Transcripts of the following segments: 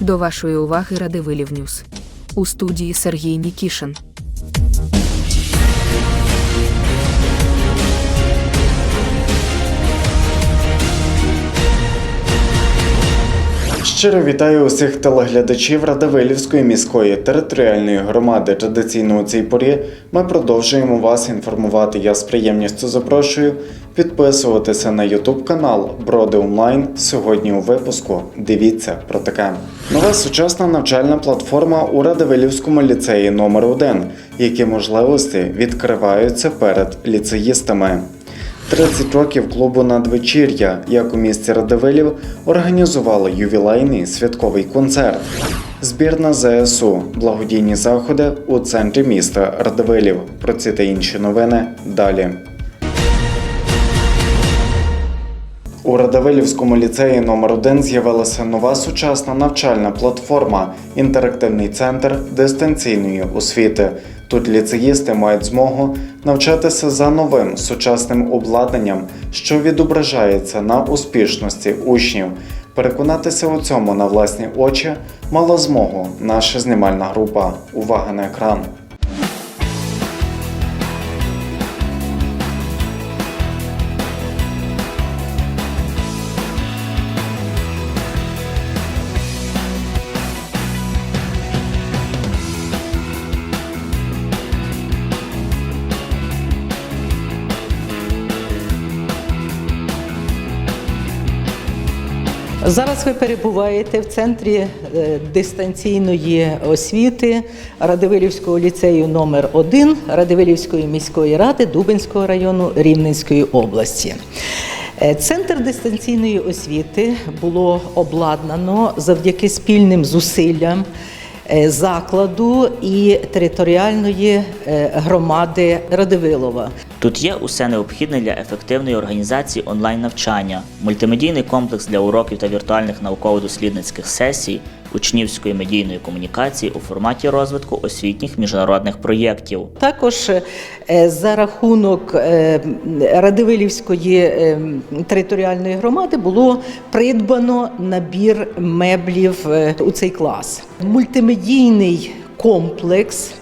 До вашої уваги Радивилів Ньюс. У студії Сергій Нікішин. Щиро вітаю усіх телеглядачів Радивилівської міської територіальної громади. Традиційно у цій порі ми продовжуємо вас інформувати. Я з приємністю запрошую підписуватися на YouTube канал Броди Онлайн. Сьогодні у випуску дивіться про таке. Нова сучасна навчальна платформа у Радивилівському ліцеї номер 1 Які можливості відкриваються перед ліцеїстами. 30 років клубу надвечір'я, як у місті Радивилів, організували ювілейний святковий концерт. Збірна ЗСУ, благодійні заходи у центрі міста Радивилів. Про ці та інші новини далі. У Радивилівському ліцеї номер 1 з'явилася нова сучасна навчальна платформа, інтерактивний центр дистанційної освіти. Тут ліцеїсти мають змогу навчатися за новим сучасним обладнанням, що відображається на успішності учнів. Переконатися у цьому на власні очі мала змогу наша знімальна група. Увага на екран. Зараз ви перебуваєте в центрі е, дистанційної освіти Радивилівського ліцею номер 1 Радивилівської міської ради Дубинського району Рівненської області. Е, Центр дистанційної освіти було обладнано завдяки спільним зусиллям е, закладу і територіальної громади Радивилова. Тут є усе необхідне для ефективної організації онлайн-навчання, мультимедійний комплекс для уроків та віртуальних науково-дослідницьких сесій, учнівської медійної комунікації у форматі розвитку освітніх міжнародних проєктів. Також е, за рахунок е, Радивилівської е, територіальної громади було придбано набір меблів у цей клас. Мультимедійний комплекс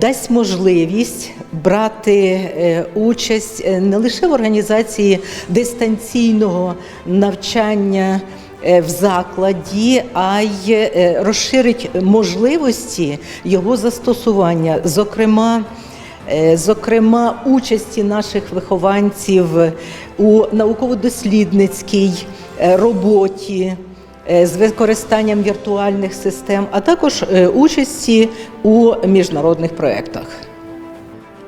дасть можливість брати е, участь е, не лише в організації дистанційного навчання е, в закладі, а й е, розширить можливості його застосування, зокрема. е, Зокрема, участі наших вихованців у науково-дослідницькій е, роботі е, з використанням віртуальних систем, а також е, участі у міжнародних проєктах.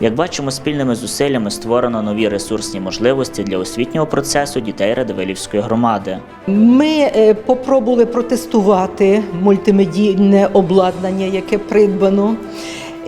Як бачимо, спільними зусиллями створено нові ресурсні можливості для освітнього процесу дітей Радивилівської громади. Ми е, попробували протестувати мультимедійне обладнання, яке придбано.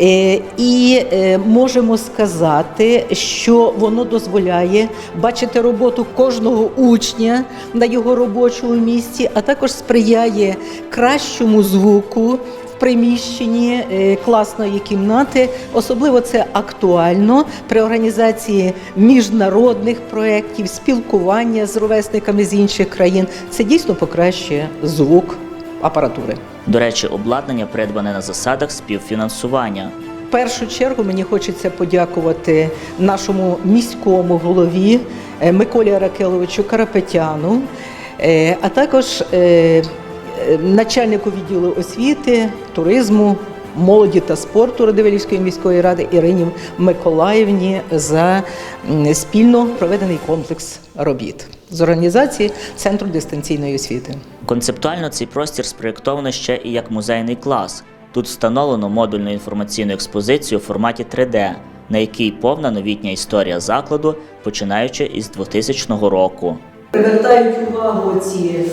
Е, І е, можемо сказати, що воно дозволяє бачити роботу кожного учня на його робочому місці, а також сприяє кращому звуку приміщенні е, класної кімнати. Особливо це актуально при організації міжнародних проєктів, спілкування з ровесниками з інших країн. Це дійсно покращує звук апаратури. До речі, обладнання придбане на засадах співфінансування. В першу чергу мені хочеться подякувати нашому міському голові е, Миколі Аракеловичу Карапетяну, е, а також е, начальнику відділу освіти, туризму, молоді та спорту Радивилівської міської ради Ірині Миколаївні за спільно проведений комплекс робіт з організації Центру дистанційної освіти. Концептуально цей простір спроєктовано ще і як музейний клас. Тут встановлено модульну інформаційну експозицію у форматі 3D, на якій повна новітня історія закладу, починаючи із 2000 року. Привертають увагу ці,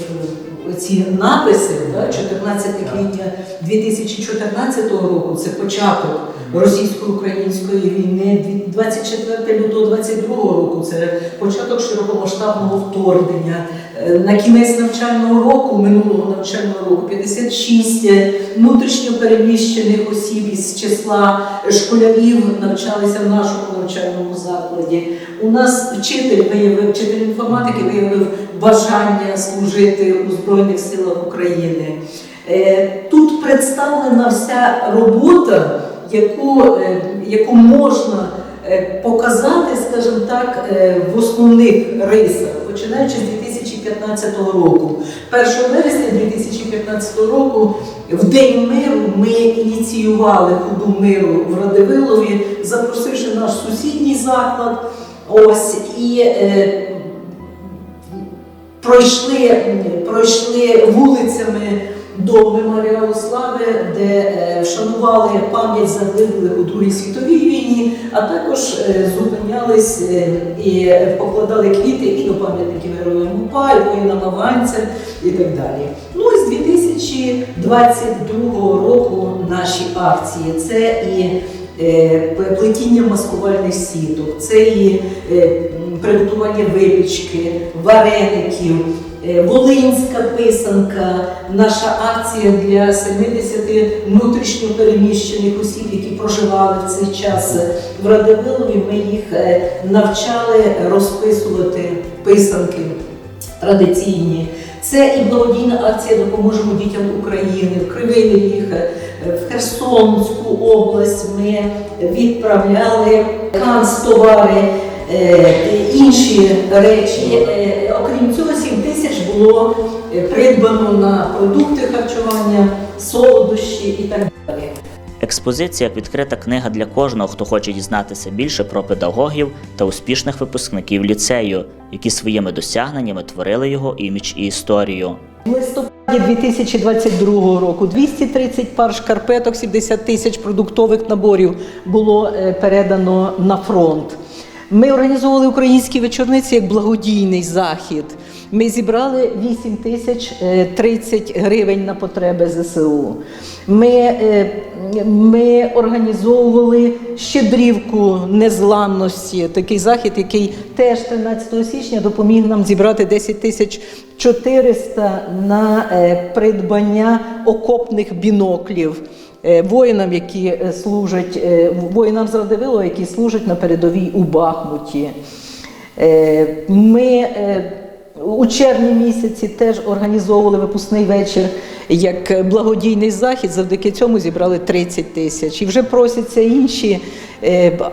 ці написи, так, 14 квітня 2014 року, це початок російсько-української війни, 24 лютого 22 року, це початок широкомасштабного вторгнення. Е, На кінець навчального року, минулого навчального року, 56 внутрішньо переміщених осіб із числа школярів навчалися в нашому навчальному закладі. У нас вчитель виявив, вчитель інформатики виявив бажання служити у Збройних силах України. Е, Тут представлена вся робота, яку, е, яку можна е, показати, скажімо так, е, в основних рисах, починаючи з 2015 року. 1 вересня 2015 року, в День миру, ми ініціювали ходу миру в Радивилові, запросивши наш сусідній заклад. Ось і е, пройшли, пройшли вулицями до меморіалу слави, де е, вшанували пам'ять загиблих у Другій світовій війні, а також е, зупинялись е, і покладали квіти і до пам'ятників героям УПА, і воїнам афганцям і так далі. Ну і з 2022 року наші акції це і плетіння маскувальних сіток, це і приготування випічки, вареників, волинська писанка, наша акція для 70 внутрішньо переміщених осіб, які проживали в цей час в Радивилові. Ми їх е, навчали розписувати писанки традиційні. Це і благодійна акція Допоможемо дітям України в Кривий Ріг, е, в Херсонську область. Ми відправляли канцтовари, е, інші речі. Е, Окрім цього, 7 тисяч було е, придбано на продукти харчування, солодощі і так далі. Експозиція як відкрита книга для кожного, хто хоче дізнатися більше про педагогів та успішних випускників ліцею, які своїми досягненнями творили його імідж і історію. В листопаді 2022 року 230 пар шкарпеток, 70 тисяч продуктових наборів було е, передано на фронт. Ми організовували українські вечорниці як благодійний захід. Ми зібрали 8 тисяч е, 30 гривень на потреби ЗСУ. Ми, е, ми організовували щедрівку незламності, такий захід, який теж 13 січня допоміг нам зібрати 10 тисяч 400 на е, придбання окопних біноклів. Е, Воїнам, які е, служать, е, воїнам з Радивилова, які служать на передовій у Бахмуті. Ми у червні місяці теж організовували випускний вечір як благодійний захід. Завдяки цьому зібрали 30 тисяч. І вже просяться інші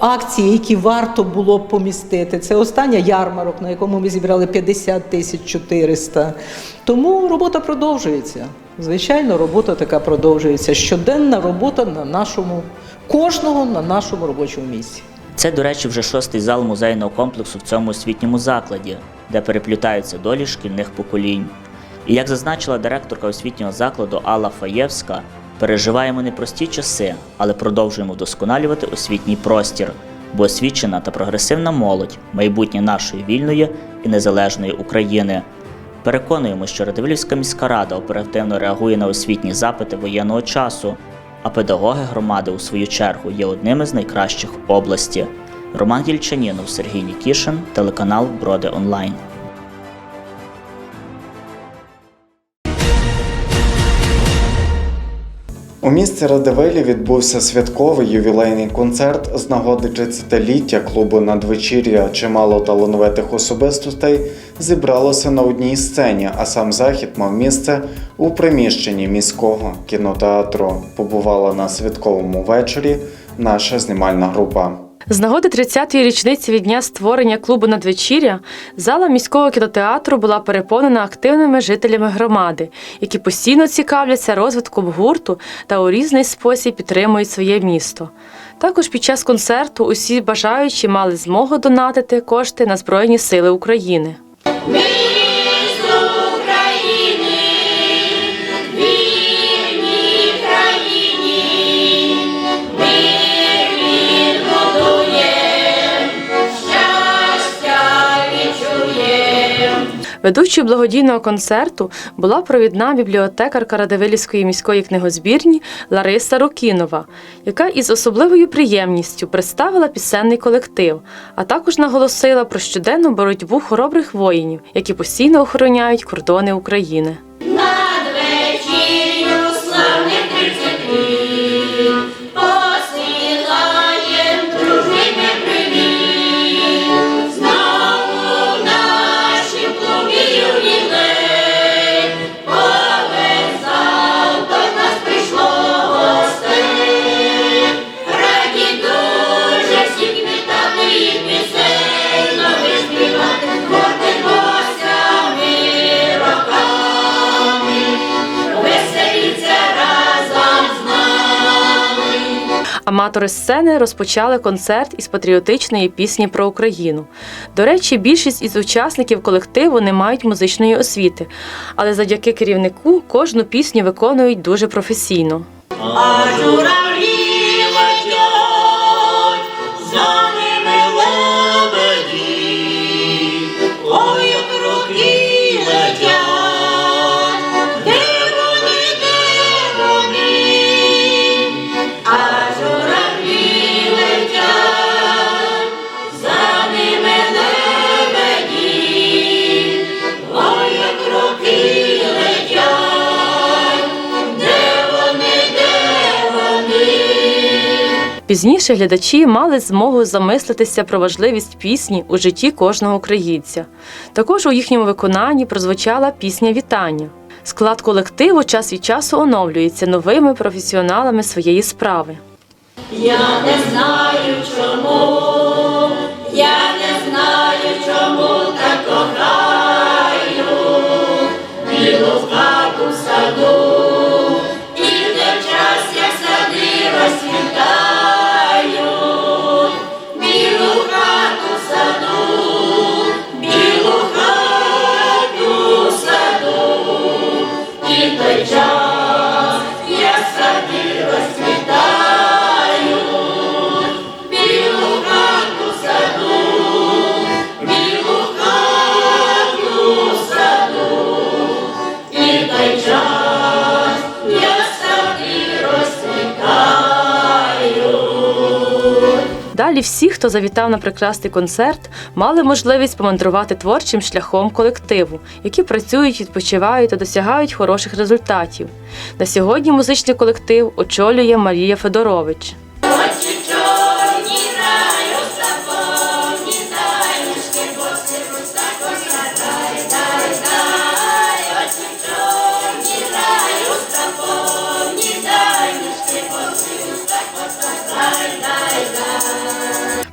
акції, які варто було б помістити. Це остання ярмарок, на якому ми зібрали 50 тисяч 400. Тому робота продовжується. Звичайно, робота така продовжується. Щоденна робота на нашому кожного на нашому робочому місці. Це, до речі, вже шостий зал музейного комплексу в цьому освітньому закладі, де переплітаються долі шкільних поколінь. І як зазначила директорка освітнього закладу Алла Фаєвська, переживаємо непрості часи, але продовжуємо вдосконалювати освітній простір, бо освічена та прогресивна молодь майбутнє нашої вільної і незалежної України. Переконуємо, що Радивилівська міська рада оперативно реагує на освітні запити воєнного часу, а педагоги громади, у свою чергу, є одними з найкращих в області. Роман Гільчанінов, Сергій Нікішин, телеканал Броди Онлайн. У місті Радивилі відбувся святковий ювілейний концерт з нагоди 30-ліття клубу надвечір'я. Чимало талановитих особистостей зібралося на одній сцені, а сам захід мав місце у приміщенні міського кінотеатру. Побувала на святковому вечорі наша знімальна група. З нагоди 30-ї річниці від дня створення клубу надвечір'я зала міського кінотеатру була переповнена активними жителями громади, які постійно цікавляться розвитком гурту та у різний спосіб підтримують своє місто. Також під час концерту усі бажаючі мали змогу донатити кошти на Збройні Сили України. Ведучою благодійного концерту була провідна бібліотекарка Радивилівської міської книгозбірні Лариса Рукінова, яка із особливою приємністю представила пісенний колектив, а також наголосила про щоденну боротьбу хоробрих воїнів, які постійно охороняють кордони України. Аматори сцени розпочали концерт із патріотичної пісні про Україну. До речі, більшість із учасників колективу не мають музичної освіти, але завдяки керівнику кожну пісню виконують дуже професійно. А журавлі Пізніше глядачі мали змогу замислитися про важливість пісні у житті кожного українця. Також у їхньому виконанні прозвучала пісня вітання. Склад колективу час від часу оновлюється новими професіоналами своєї справи. Я не знаю чому, я не знаю, Далі всі, хто завітав на прекрасний концерт, мали можливість помандрувати творчим шляхом колективу, які працюють, відпочивають та досягають хороших результатів. На сьогодні музичний колектив очолює Марія Федорович.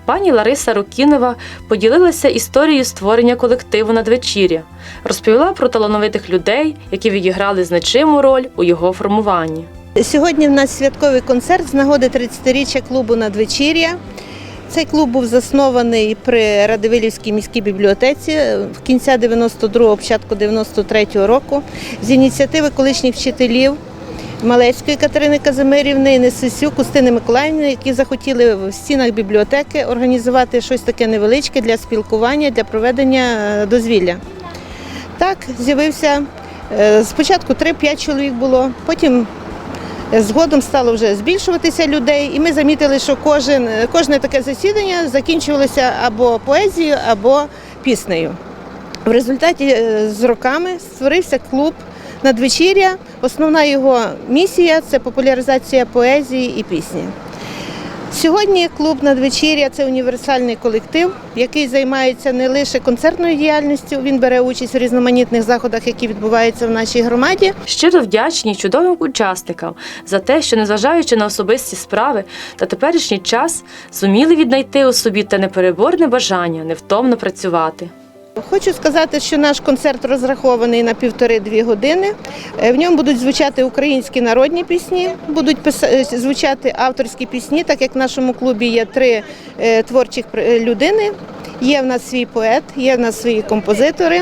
Пані Лариса Рукінова поділилася історією створення колективу надвечір'я, розповіла про талановитих людей, які відіграли значиму роль у його формуванні. Сьогодні в нас святковий концерт з нагоди 30-річчя клубу Надвечір'я. Цей клуб був заснований при Радивилівській міській бібліотеці в кінця 92-го, початку 93-го року з ініціативи колишніх вчителів Малецької Катерини Казимирівни і Несисюк Устини Миколаївни, які захотіли в стінах бібліотеки організувати щось таке невеличке для спілкування, для проведення е, дозвілля. Так, з'явився е, спочатку 3-5 чоловік було, потім Згодом стало вже збільшуватися людей, і ми замітили, що кожен, кожне таке засідання закінчувалося або поезією, або піснею. В результаті е, з роками створився клуб надвечір'я. Основна його місія це популяризація поезії і пісні. Сьогодні клуб надвечір'я це універсальний колектив, який займається не лише концертною діяльністю. Він бере участь у різноманітних заходах, які відбуваються в нашій громаді. Щиро вдячні чудовим учасникам за те, що, незважаючи на особисті справи та теперішній час, зуміли віднайти у собі те непереборне бажання невтомно працювати. Хочу сказати, що наш концерт розрахований на півтори-дві години. Е, В ньому будуть звучати українські народні пісні, будуть е, звучати авторські пісні, так як в нашому клубі є три е, творчих людини. Є в нас свій поет, є в нас свої композитори.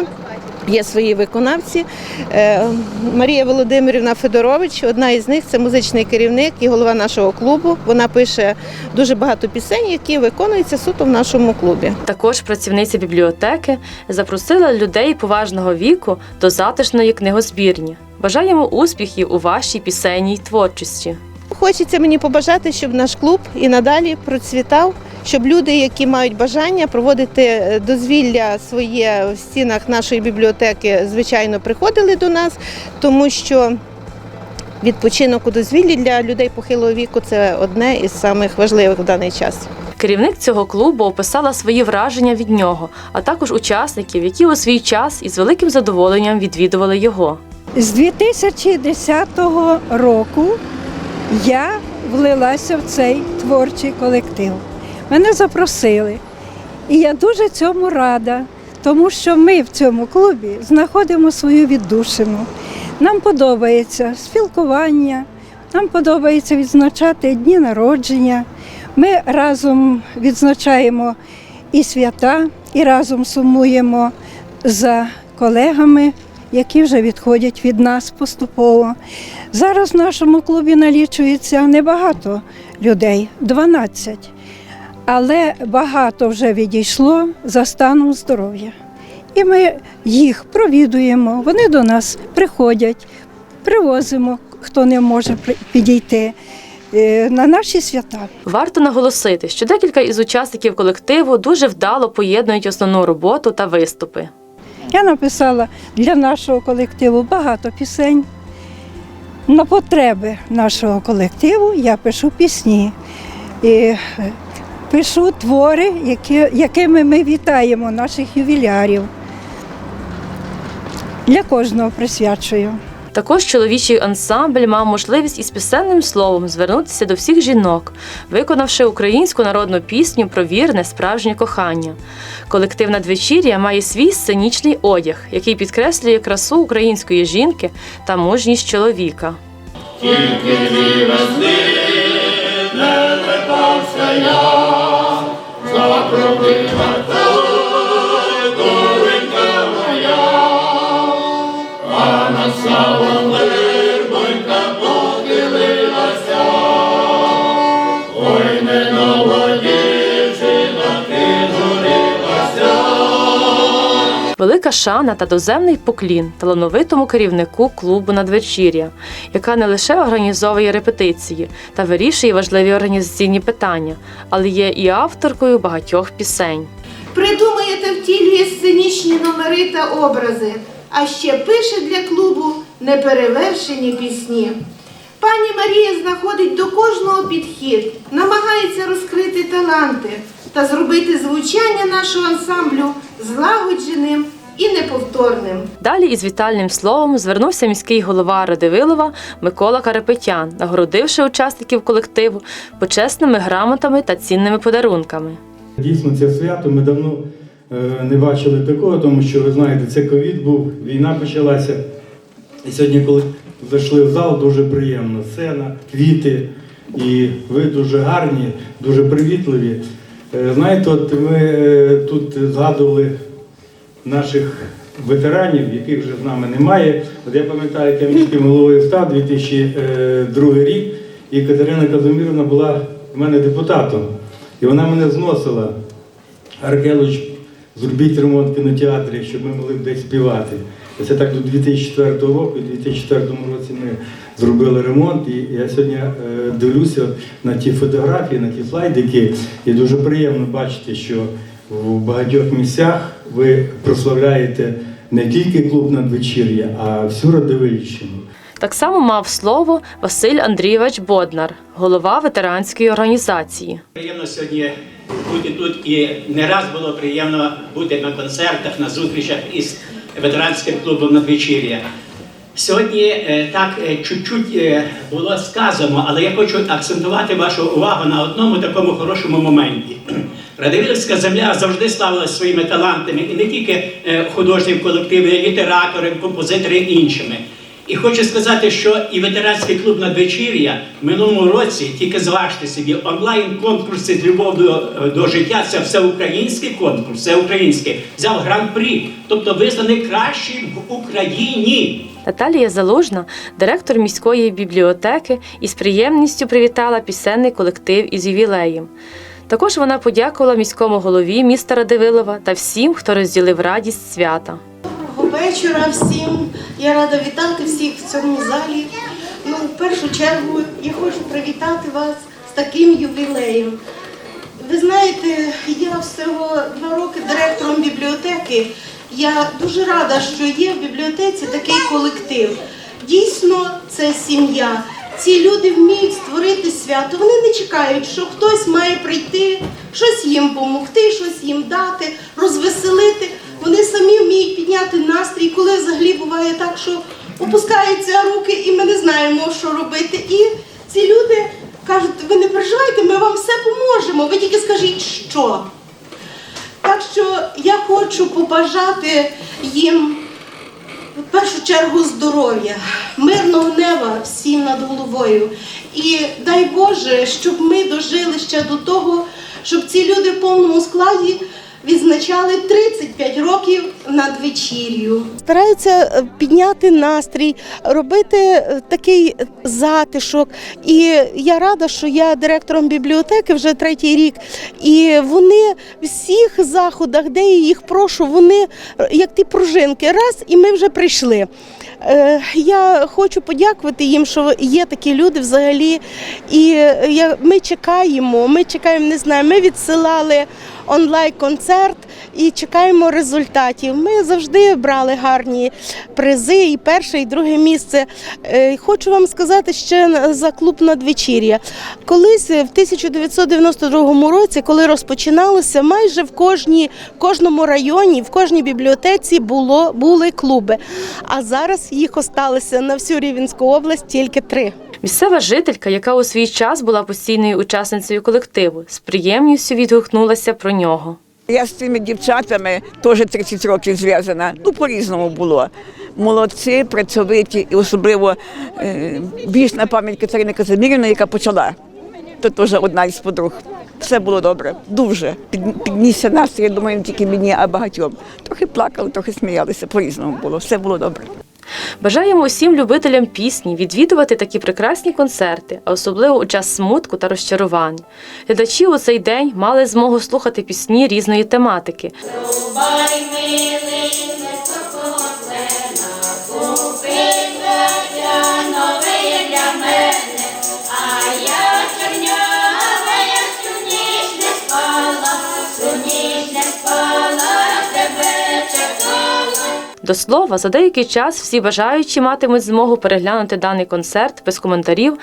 Є свої виконавці. Е, Марія Володимирівна Федорович, одна із них це музичний керівник і голова нашого клубу. Вона пише дуже багато пісень, які виконуються суто в нашому клубі. Також працівниця бібліотеки запросила людей поважного віку до затишної книгозбірні. Бажаємо успіхів у вашій пісенній творчості. Хочеться мені побажати, щоб наш клуб і надалі процвітав, щоб люди, які мають бажання проводити е, дозвілля своє в стінах нашої бібліотеки, звичайно, приходили до нас, тому що відпочинок у дозвіллі для людей похилого віку це одне із самих важливих в даний час. Керівник цього клубу описала свої враження від нього, а також учасників, які у свій час із великим задоволенням відвідували його. З 2010 року я влилася в цей творчий колектив. Мене запросили. І я дуже цьому рада, тому що ми в цьому клубі знаходимо свою віддушину. Нам подобається спілкування, Нам подобається відзначати дні народження. Ми разом відзначаємо і свята, і разом сумуємо за колегами, які вже відходять від нас поступово. Зараз в нашому клубі налічується небагато людей 12. Але багато вже відійшло за станом здоров'я. І ми їх провідуємо, вони до нас приходять, привозимо, хто не може підійти е, на наші свята. Варто наголосити, що декілька із учасників колективу дуже вдало поєднують основну роботу та виступи. Я написала для нашого колективу багато пісень. На потреби нашого колективу я пишу пісні. І е, пишу твори, які, якими ми вітаємо наших ювілярів. Для кожного присвячую. Також чоловічий ансамбль мав можливість із пісенним словом звернутися до всіх жінок, виконавши українську народну пісню про вірне справжнє кохання. Колектив надвечір'я має свій сценічний одяг, який підкреслює красу української жінки та мужність чоловіка. Велика шана та доземний поклін талановитому керівнику клубу надвечір'я, яка не лише організовує репетиції та вирішує важливі організаційні питання, але є і авторкою багатьох пісень. Придумує та втілює сценічні номери та образи, а ще пише для клубу неперевершені пісні. Пані Марія знаходить до кожного підхід, намагається розкрити таланти та зробити звучання нашого ансамблю злагодженим і неповторним. Далі із вітальним словом звернувся міський голова Радивилова Микола Карапетян, нагородивши учасників колективу почесними грамотами та цінними подарунками. Дійсно, це свято ми давно е, не бачили такого, тому що ви знаєте, це ковід був, війна почалася. І сьогодні, коли зайшли в зал, дуже приємно. Сцена, квіти, і ви дуже гарні, дуже привітливі. Е, Знаєте, от ми е, тут згадували наших ветеранів, яких вже з нами немає. От я пам'ятаю, я головою став 2002 рік, і Катерина Казимирівна була в мене депутатом. І вона мене зносила. Аркелович, зробіть ремонт в кінотеатрі, щоб ми могли десь співати. Це так до 2004 року, і в 2004 році ми зробили ремонт. І я сьогодні е, дивлюся на ті фотографії, на ті слайдики, і дуже приємно бачити, що в багатьох місцях ви прославляєте не тільки клуб надвечір'я, а всю Радивильщину. Так само мав слово Василь Андрійович Боднар, голова ветеранської організації. Приємно сьогодні бути тут і не раз було приємно бути на концертах, на зустрічах із ветеранським клубом надвечір'я. Сьогодні е, так е, чуть-чуть е, було сказано, але я хочу акцентувати вашу увагу на одному такому хорошому моменті. Радивилівська земля завжди славилася своїми талантами, і не тільки е, художнім колективом, композиторами і іншими. І хочу сказати, що і ветеранський клуб надвечір'я в минулому році, тільки зважте собі, онлайн-конкурси з любов до, до життя це всеукраїнський конкурс, все українське, взяв гран-прі, тобто визнаний кращим в Україні. Наталія Залужна, директор міської бібліотеки, із приємністю привітала пісенний колектив із ювілеєм. Також вона подякувала міському голові міста Радивилова та всім, хто розділив радість свята. Доброго вечора всім. Я рада вітати всіх в цьому залі. Ну, в першу чергу я хочу привітати вас з таким ювілеєм. Ви знаєте, я всього два роки директором бібліотеки. Я дуже рада, що є в бібліотеці такий колектив. Дійсно, це сім'я. Ці люди вміють створити свято. Вони не чекають, що хтось має прийти, щось їм допомогти, щось їм дати, розвеселити. Вони самі вміють підняти настрій, коли взагалі буває так, що опускаються руки, і ми не знаємо, що робити. І ці люди кажуть, ви не переживайте, ми вам все поможемо. Ви тільки скажіть, що. Так що я хочу побажати їм в першу чергу здоров'я, мирного неба всім над головою. І дай Боже, щоб ми дожили ще до того, щоб ці люди в повному складі відзначали 35 років надвечір'ю. Стараються е, підняти настрій, робити е, такий затишок. І я рада, що я директором бібліотеки вже третій рік. І вони в всіх заходах, де я їх прошу, вони е, як ті пружинки, раз, і ми вже прийшли. Я хочу подякувати їм, що є такі люди взагалі. І ми чекаємо, ми чекаємо, не знаю, ми відсилали онлайн-концерт і чекаємо результатів. Ми завжди брали гарні призи, і перше, і друге місце. Е, Хочу вам сказати ще за клуб надвечір'я. Колись е, в 1992 році, коли розпочиналося, майже в кожній, кожному районі, в кожній бібліотеці було, були клуби. А зараз їх осталося на всю Рівенську область тільки три. Місцева жителька, яка у свій час була постійною учасницею колективу, з приємністю відгукнулася про нього. Я з цими дівчатами теж 30 років зв'язана. Ну, по-різному було. Молодці, працьовиті, і особливо е, більш на пам'ять Катерини Казимірівни, яка почала. То теж одна із подруг. Все було добре, дуже. Під, піднісся настрій, я думаю, не тільки мені, а багатьом. Трохи плакали, трохи сміялися, по-різному було. Все було добре. Бажаємо усім любителям пісні відвідувати такі прекрасні концерти, а особливо у час смутку та розчарувань. Глядачі у цей день мали змогу слухати пісні різної тематики. Купи До слова, за деякий час всі бажаючі матимуть змогу переглянути даний концерт без коментарів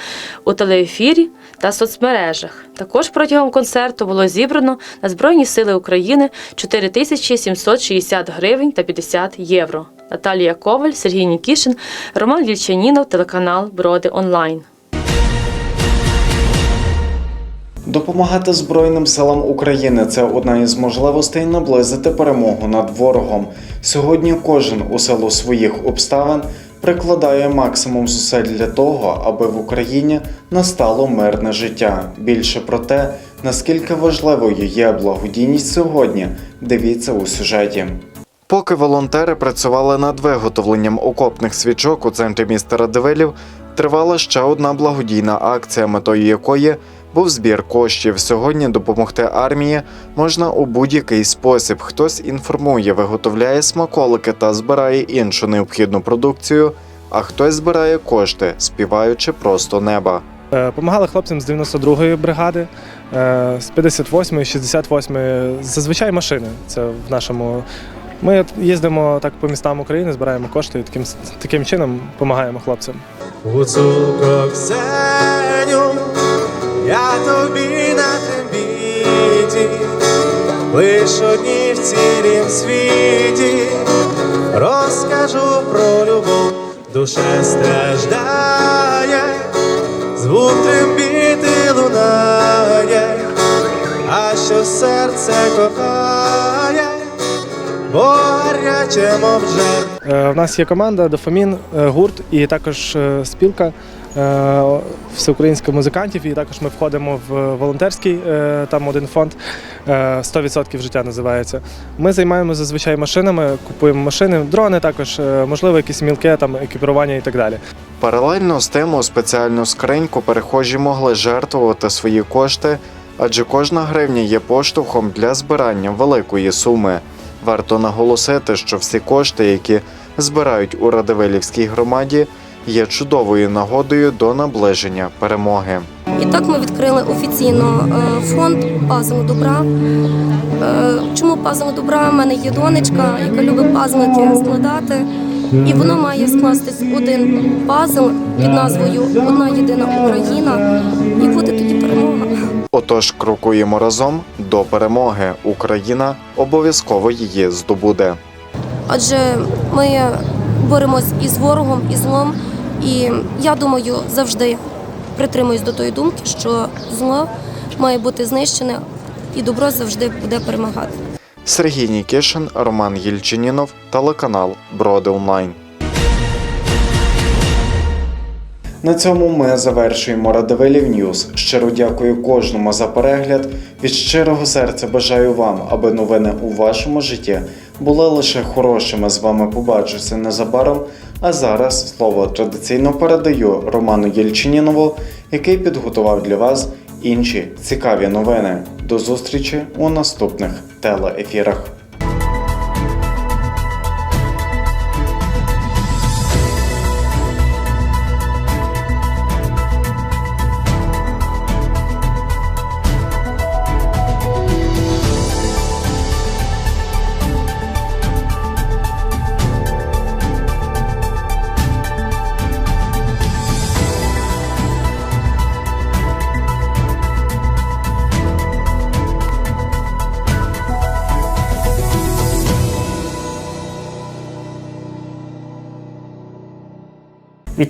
у телеефірі та соцмережах. Також протягом концерту було зібрано на Збройні Сили України 4760 гривень та 50 євро. Наталія Коваль, Сергій Нікішин, Роман Вільчанінов, телеканал Броди Онлайн. Допомагати Збройним силам України це одна із можливостей наблизити перемогу над ворогом. Сьогодні кожен у силу своїх обставин прикладає максимум зусиль для того, аби в Україні настало мирне життя. Більше про те, наскільки важливою є благодійність сьогодні, дивіться у сюжеті. Поки волонтери працювали над виготовленням окопних свічок у центрі міста Радивилів, тривала ще одна благодійна акція, метою якої був збір коштів. Сьогодні допомогти армії можна у будь-який спосіб. Хтось інформує, виготовляє смаколики та збирає іншу необхідну продукцію, а хтось збирає кошти, співаючи просто неба. Е, Помагали хлопцям з 92-ї бригади, е, з 58-ї, 68-ї, зазвичай машини. Це в нашому. Ми їздимо так по містам України, збираємо кошти і таким, таким чином допомагаємо хлопцям. Я тобі на трембіті, лиш одні в цілім світі, розкажу про любов, душе страждає, звук трембіти лунає, а що серце кохає, бо гаряче мов жар. Е, В нас є команда Дофамін, е, гурт і також е, спілка всеукраїнських музикантів. І також ми входимо в волонтерський е, там один фонд е, «100% життя називається. Ми займаємося зазвичай машинами, купуємо машини, дрони також, е, можливо, якісь мілке там екіпірування і так далі. Паралельно з тим у спеціальну скриньку перехожі могли жертвувати свої кошти, адже кожна гривня є поштовхом для збирання великої суми. Варто наголосити, що всі кошти, які збирають у Радивилівській громаді, є чудовою нагодою до наближення перемоги. І так ми відкрили офіційно е, фонд пазл добра. Е, Чому пазл добра? У мене є донечка, яка любить пазлики складати. І воно має скластись один пазл під назвою Одна єдина Україна. І буде тоді перемога. Отож, крокуємо разом до перемоги. Україна обов'язково її здобуде. Адже ми боремось із ворогом, і злом. І я думаю, завжди притримуюсь до тої думки, що зло має бути знищене, і добро завжди буде перемагати. Сергій Нікішин, Роман Єльчинінов, телеканал Броди Онлайн. На цьому ми завершуємо Радивилів Ньюз. Щиро дякую кожному за перегляд. Від щирого серця бажаю вам, аби новини у вашому житті були лише хорошими. З вами побачуся незабаром. А зараз слово традиційно передаю Роману Єльчинінову, який підготував для вас інші цікаві новини. До зустрічі у наступних телеефірах.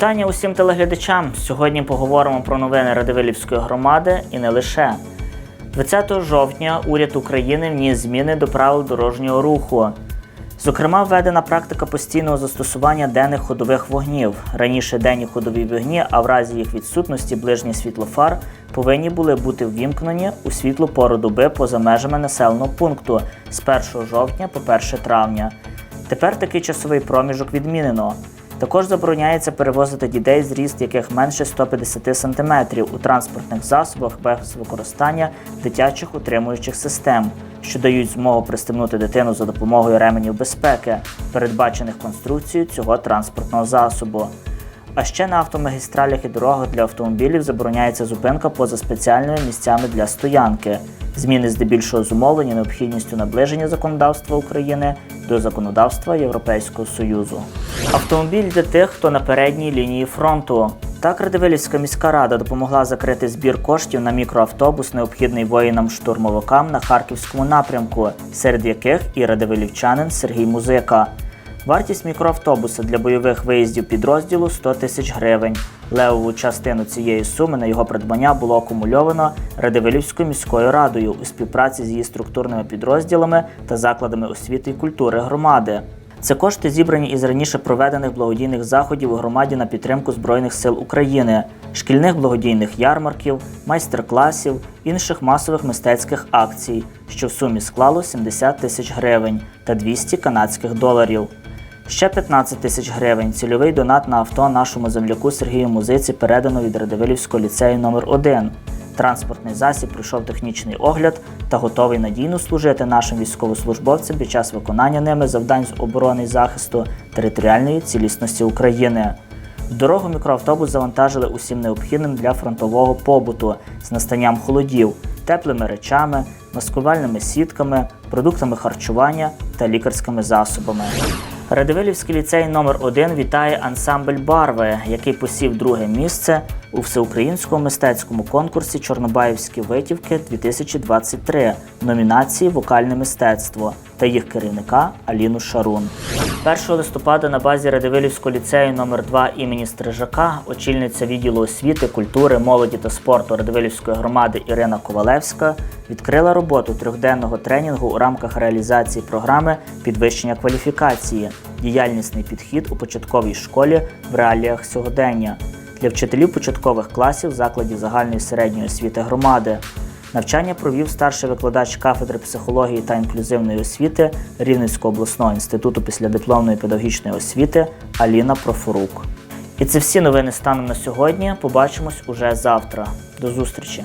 Вітання усім телеглядачам. Сьогодні поговоримо про новини Радивилівської громади і не лише. 20 жовтня уряд України вніс зміни до правил дорожнього руху. Зокрема, введена практика постійного застосування денних ходових вогнів. Раніше денні ходові вогні, а в разі їх відсутності ближні світлофар повинні були бути ввімкнені у світлу пору доби поза межами населеного пункту з 1 жовтня по 1 травня. Тепер такий часовий проміжок відмінено. Також забороняється перевозити дітей, зріст яких менше 150 см у транспортних засобах без використання дитячих утримуючих систем, що дають змогу пристебнути дитину за допомогою ременів безпеки, передбачених конструкцією цього транспортного засобу. А ще на автомагістралях і дорогах для автомобілів забороняється зупинка поза спеціальними місцями для стоянки. Зміни здебільшого зумовлені необхідністю наближення законодавства України до законодавства Європейського Союзу. Автомобіль для тих, хто на передній лінії фронту. Так Радивилівська міська рада допомогла закрити збір коштів на мікроавтобус, необхідний воїнам-штурмовикам на харківському напрямку, серед яких і радивилівчанин Сергій Музика. Вартість мікроавтобуса для бойових виїздів підрозділу 100 тисяч гривень. Левову частину цієї суми на його придбання було акумульовано Радивилівською міською радою у співпраці з її структурними підрозділами та закладами освіти і культури громади. Це кошти зібрані із раніше проведених благодійних заходів у громаді на підтримку Збройних сил України, шкільних благодійних ярмарків, майстер-класів, інших масових мистецьких акцій, що в сумі склало 70 тисяч гривень та 200 канадських доларів. Ще 15 тисяч гривень цільовий донат на авто нашому земляку Сергію Музиці передано від Радивилівського ліцею номер 1 Транспортний засіб пройшов технічний огляд та готовий надійно служити нашим військовослужбовцям під час виконання ними завдань з оборони і захисту територіальної цілісності України. В дорогу мікроавтобус завантажили усім необхідним для фронтового побуту з настанням холодів, теплими речами, маскувальними сітками, продуктами харчування та лікарськими засобами. Радивилівський ліцей номер 1 вітає ансамбль Барви, який посів друге місце у всеукраїнському мистецькому конкурсі Чорнобаївські витівки 2023 номінації Вокальне мистецтво та їх керівника Аліну Шарун. 1 листопада на базі Радивилівського ліцею номер 2 імені Стрижака очільниця відділу освіти, культури, молоді та спорту Радивилівської громади Ірина Ковалевська відкрила роботу трьохденного тренінгу у рамках реалізації програми підвищення кваліфікації, діяльнісний підхід у початковій школі в реаліях сьогодення для вчителів початкових класів закладів загальної середньої освіти громади. Навчання провів старший викладач кафедри психології та інклюзивної освіти Рівненського обласного інституту післядипломної педагогічної освіти Аліна Профорук. І це всі новини станом на сьогодні. Побачимось уже завтра. До зустрічі!